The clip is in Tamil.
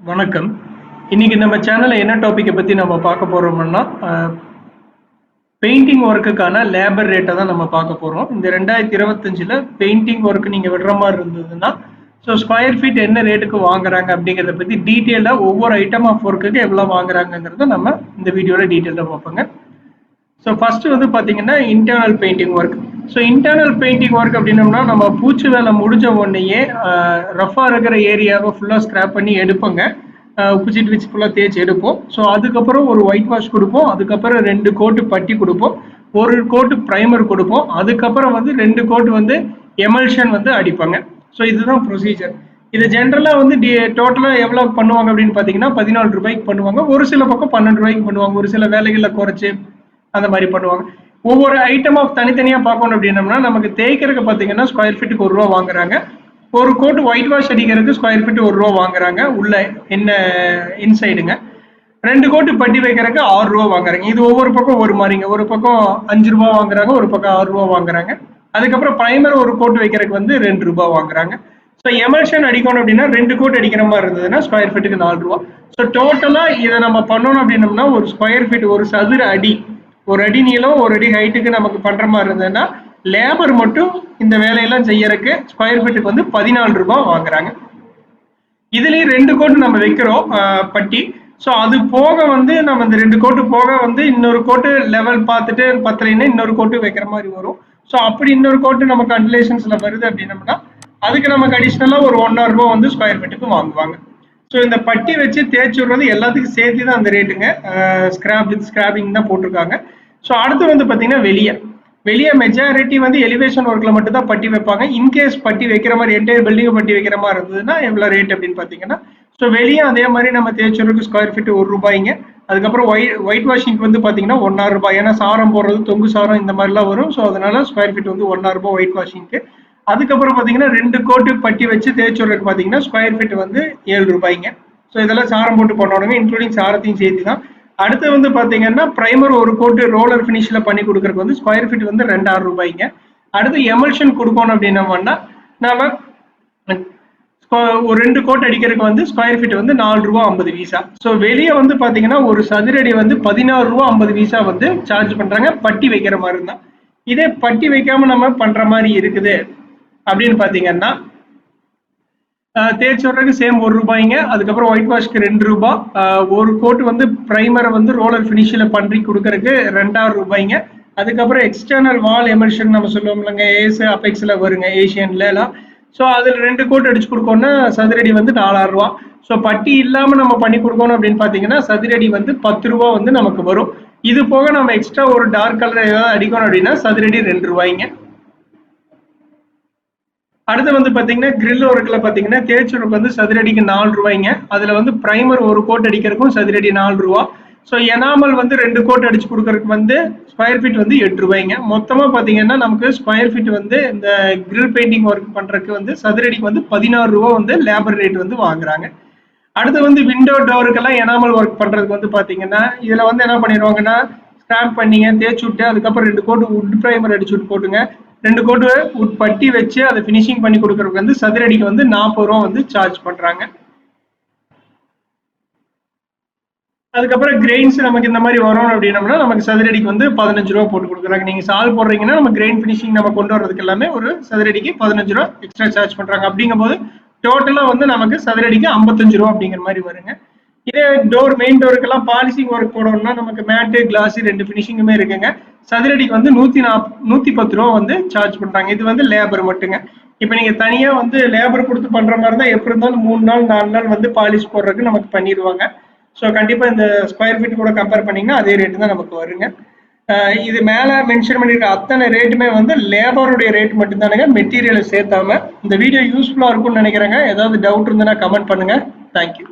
வணக்கம். இன்னைக்கு நம்ம சேனல்ல என்ன டாபிக்கை பத்தி நம்ம பார்க்க போறோம்னா பெயிண்டிங் ஒர்க்குக்கான லேபர் ரேட்டை தான் நம்ம பார்க்க போறோம். இந்த ரெண்டாயிரத்தி இருபத்தஞ்சுல பெயிண்டிங் ஒர்க் நீங்க விடுற மாதிரி இருந்ததுன்னா ஸோ ஸ்கொயர் ஃபீட் என்ன ரேட்டுக்கு வாங்குறாங்க அப்படிங்கிறத பத்தி டீட்டெயிலாக ஒவ்வொரு ஐட்டம் ஆஃப் ஒர்க்குக்கு எவ்வளோ வாங்குறாங்கிறத நம்ம இந்த வீடியோவில் டீட்டெயிலாக பார்ப்போங்க. ஸோ ஃபர்ஸ்ட் வந்து பார்த்தீங்கன்னா internal painting work so internal painting work அப்படின்னோம்னா நம்ம பூச்சி வேலை முடிஞ்ச உடனேயே ரஃபாக இருக்கிற ஏரியாவை ஃபுல்லாக ஸ்க்ராப் பண்ணி எடுப்போங்க. உப்பு சீட் வச்சு ஃபுல்லாக தேய்ச்சி எடுப்போம். ஸோ அதுக்கப்புறம் ஒரு ஒயிட் வாஷ் கொடுப்போம். அதுக்கப்புறம் ரெண்டு கோட்டு பட்டி கொடுப்போம். ஒரு கோட்டு ப்ரைமர் கொடுப்போம். அதுக்கப்புறம் வந்து ரெண்டு கோட்டு வந்து எமல்ஷன் வந்து அடிப்பாங்க. ஸோ இதுதான் ப்ரொசீஜர் இது ஜென்ரலாக வந்து டி டோட்டலாக எவ்வளோ பண்ணுவாங்க அப்படின்னு பார்த்தீங்கன்னா பதினாலு ரூபாய்க்கு பண்ணுவாங்க. ஒரு சில பக்கம் பன்னெண்டு ரூபாய்க்கு பண்ணுவாங்க. ஒரு சில வேலைகளில் குறைச்சி அந்த மாதிரி பண்ணுவாங்க. ஒவ்வொரு ஐட்டம் ஆஃப் தனித்தனியாக பார்க்கணும் அப்படின்னம்னா நமக்கு தேய்க்கிறதுக்கு பார்த்தீங்கன்னா ஸ்கொயர் ஃபீட்டுக்கு ஒரு ரூபா வாங்குறாங்க. ஒரு கோட் ஒயிட் வாஷ் அடிக்கிறதுக்கு ஸ்கொயர் ஃபீட் ஒரு ரூபா வாங்குறாங்க. உள்ள என்ன இன்சைடுங்க ரெண்டு கோட்டு பட்டி வைக்கிறதுக்கு ஆறு ரூபா வாங்குறாங்க. இது ஒவ்வொரு பக்கம் ஒரு மாதிரிங்க. ஒரு பக்கம் அஞ்சு ரூபா வாங்குறாங்க ஒரு பக்கம் ஆறு ரூபா வாங்குறாங்க. அதுக்கப்புறம் ப்ரைமர் ஒரு கோட் வைக்கிறதுக்கு வந்து ரெண்டு ரூபா வாங்குறாங்க. ஸோ எமர்ஷன் அடிக்கணும் அப்படின்னா ரெண்டு கோட் அடிக்கிற மாதிரி இருந்ததுன்னா ஸ்கொயர் ஃபீட்டுக்கு நாலு ரூபா. ஸோ டோட்டலாக இதை நம்ம பண்ணணும் அப்படின்னம்னா ஒரு ஸ்கொயர் ஃபீட் ஒரு சதுர அடி ஒரு அடி நீளம் ஒரு அடி ஹைட்டுக்கு நமக்கு பண்ற மாதிரி இருந்ததுன்னா லேபர் மட்டும் இந்த வேலையெல்லாம் செய்யறதுக்கு ஸ்கொயர் ஃபீட்டுக்கு வந்து பதினாலு ரூபாய் வாங்குறாங்க. இதுலயும் ரெண்டு கோட்டு நம்ம வைக்கிறோம் பட்டி. ஸோ அது போக வந்து நம்ம இந்த ரெண்டு கோட்டு போக வந்து இன்னொரு கோட்டு லெவல் பார்த்துட்டு பத்தலைன்னா இன்னொரு கோட்டு வைக்கிற மாதிரி வரும். ஸோ அப்படி இன்னொரு கோட்டு நமக்கு அன்லேஷன்ஸ்ல வருது அப்படின்னம்னா அதுக்கு நமக்கு அடிஷ்னலாக ஒரு ஒன் ஆர் ரூபா வந்து ஸ்கொயர் ஃபீட்டுக்கு வாங்குவாங்க. ஸோ இந்த பட்டி வச்சு தேய்ச்சி விடுறது எல்லாத்துக்கும் சேர்த்து தான் அந்த ரேட்டுங்க ஸ்கிராப் வித் ஸ்கிராபிங் தான் போட்டிருக்காங்க. ஸோ அடுத்து வந்து பார்த்தீங்கன்னா வெளியே. வெளியே மெஜாரிட்டி வந்து எலிவேஷன் ஒர்க்கில் மட்டும் தான் பட்டி வைப்பாங்க. இன்கேஸ் பட்டி வைக்கிற மாதிரி என்டையர் பில்டிங் பட்டி வைக்கிற மாதிரி இருந்ததுன்னா எவ்வளோ ரேட் அப்படின்னு பார்த்தீங்கன்னா ஸோ வெளியே அதே மாதிரி நம்ம தேய்ச்சருக்கு ஸ்கொயர் ஃபீட் ஒரு ரூபாய்ங்க. அதுக்கப்புறம் ஒயிட் ஒயிட் வாஷிங்க்கு வந்து பார்த்தீங்கன்னா ஒன்னாயிரம் ரூபாய். ஏன்னா சாரம் போடுறது தொங்கு சாரம் இந்த மாதிரிலாம் வரும். ஸோ அதனால ஸ்கொயர் ஃபீட் வந்து ஒன்னாயிரம் ரூபாய் ஒயிட் வாஷிங்க்கு அதுக்கப்புறம் பார்த்தீங்கன்னா ரெண்டு கோட்டு பட்டி வச்சு தேய்ச்சோருக்கு பார்த்தீங்கன்னா ஸ்கொயர் ஃபீட் வந்து ஏழு ரூபாய்ங்க. ஸோ இதெல்லாம் சாரம் போட்டு பண்ணணுங்க இன்க்ளூடிங் சாரத்தையும் சேர்த்து தான் அடுத்து வந்து பார்த்தீங்கன்னா ப்ரைமர் ஒரு கோட்டு ரோலர் ஃபினிஷில் பண்ணி கொடுக்குறதுக்கு வந்து ஸ்கொயர் ஃபீட் வந்து ரெண்டாயிரம் ரூபாய்ங்க. அடுத்து எமல்ஷன் கொடுக்கணும் அப்படின்னா நாம ஒரு ரெண்டு கோட் அடிக்கிறதுக்கு வந்து ஸ்கொயர் ஃபீட் வந்து நாலு ரூபா ஐம்பது வீசா ஸோ வெளியே வந்து பார்த்தீங்கன்னா ஒரு சதுரடி வந்து பதினாறு ரூபா ஐம்பது வீசா வந்து சார்ஜ் பண்ணுறாங்க பட்டி வைக்கிற மாதிரி இருந்தால் இதே பட்டி வைக்காம நம்ம பண்ணுற மாதிரி இருக்குது. அப்படின்னு பார்த்தீங்கன்னா தேய்ச்சி விட்றதுக்கு சேம் ஒரு ரூபாய்ங்க. அதுக்கப்புறம் ஒயிட் வாஷ்க்கு ரெண்டு ரூபா. ஒரு கோட் வந்து ப்ரைமரை வந்து ரோலர் ஃபினிஷில் பண்ணி கொடுக்கறதுக்கு ரெண்டாயிரம் ரூபாய்ங்க. அதுக்கப்புறம் எக்ஸ்டர்னல் வால் எமர்ஷன் நம்ம சொல்லுவோம் இல்லைங்க ஏஸ் அபெக்ஸில் வருங்க ஏஷியன்ல எல்லாம். ஸோ அதில் ரெண்டு கோட் அடிச்சு கொடுக்கோன்னா சதுரடி வந்து நாலாயிரம் ரூபா. ஸோ பட்டி இல்லாமல் நம்ம பண்ணி கொடுக்கணும் அப்படின்னு பார்த்தீங்கன்னா சதுரடி வந்து பத்து ரூபா வந்து நமக்கு வரும். இது போக நம்ம எக்ஸ்ட்ரா ஒரு டார்க் கலர் ஏதாவது அடிக்கணும் அப்படின்னா சதுரடி ரெண்டு ரூபாய்ங்க. அடுத்து வந்து பாத்தீங்கன்னா கிரில் ஒர்க்கில் பார்த்தீங்கன்னா தேய்ச்சொருக்கு வந்து சதுரடிக்கு நாலு ரூபாய்ங்க. அதில் வந்து ப்ரைமர் ஒரு கோட் அடிக்கிறதுக்கும் சதுரடி நாலு ரூபா. ஸோ எனாமல் வந்து ரெண்டு கோட் அடிச்சு கொடுக்கறதுக்கு வந்து ஸ்கொயர் ஃபீட் வந்து எட்டு ரூபாய்ங்க. மொத்தமாக பார்த்தீங்கன்னா நமக்கு ஸ்கொயர் ஃபீட் வந்து இந்த கிரில் பெயிண்டிங் ஒர்க் பண்ணுறதுக்கு வந்து சதுரடிக்கு வந்து பதினாறு ரூபா வந்து லேபர் ரேட் வந்து வாங்குறாங்க. அடுத்து வந்து விண்டோ டோருக்கெல்லாம் எனாமல் ஒர்க் பண்ணுறதுக்கு வந்து பார்த்தீங்கன்னா இதில் வந்து என்ன பண்ணிடுவாங்கன்னா ஸ்டாம்ப் பண்ணிங்க தேய்ச்சி விட்டு அதுக்கப்புறம் ரெண்டு கோட்டு உட் ப்ரைமர் அடிச்சு விட்டு போட்டுங்க. ரெண்டு கோட்டு உட்பட்டி வச்சு அதை ஃபினிஷிங் பண்ணி கொடுக்கறதுக்கு வந்து சதுரடிக்கு வந்து நாற்பது ரூபா வந்து சார்ஜ் பண்றாங்க. அதுக்கப்புறம் கிரெயின்ஸ் நமக்கு இந்த மாதிரி வரும் அப்படின்னம்னா நமக்கு சதுரடிக்கு வந்து பதினஞ்சு ரூபா போட்டு கொடுக்குறாங்க. நீங்க சால் போடுறீங்கன்னா நம்ம கிரெயின் ஃபினிஷிங் நம்ம கொண்டு வரதுக்கு எல்லாமே ஒரு சதுரடிக்கு பதினஞ்சு ரூபா எக்ஸ்ட்ரா சார்ஜ் பண்றாங்க. அப்படிங்கும் போது டோட்டலா வந்து நமக்கு சதுரடிக்கு ஐம்பத்தஞ்சு ரூபா அப்படிங்கிற மாதிரி வருங்க. இதே டோர் மெயின் டோருக்கெல்லாம் பாலிசிங் ஒர்க் போடணும்னா நமக்கு மேட்டு கிளாஸ் ரெண்டு ஃபினிஷிங்குமே இருக்குங்க. சதுரடிக்கு வந்து நூத்தி நாப் நூத்தி பத்து ரூபா வந்து சார்ஜ் பண்றாங்க. இது வந்து லேபர் மட்டுங்க. இப்போ நீங்க தனியா வந்து லேபர் கொடுத்து பண்ற மாதிரி தான் எப்படி இருந்தாலும் மூணு நாள் நாலு நாள் வந்து பாலிஷ் போடுறதுக்கு நமக்கு பண்ணிடுவாங்க ஸோ கண்டிப்பா இந்த ஸ்கொயர் ஃபீட் கூட கம்பேர் பண்ணீங்கன்னா அதே ரேட்டு தான் நமக்கு வருங்க. இது மேல மென்ஷன் பண்ணிருக்க அத்தனை ரேட்டுமே வந்து லேபருடைய ரேட் மட்டும்தானுங்க. மெட்டீரியலை சேர்த்தாம இந்த வீடியோ யூஸ்ஃபுல்லா இருக்கும்னு நினைக்கிறேங்க. ஏதாவது டவுட் இருந்ததுன்னா கமெண்ட் பண்ணுங்க. தேங்க்யூ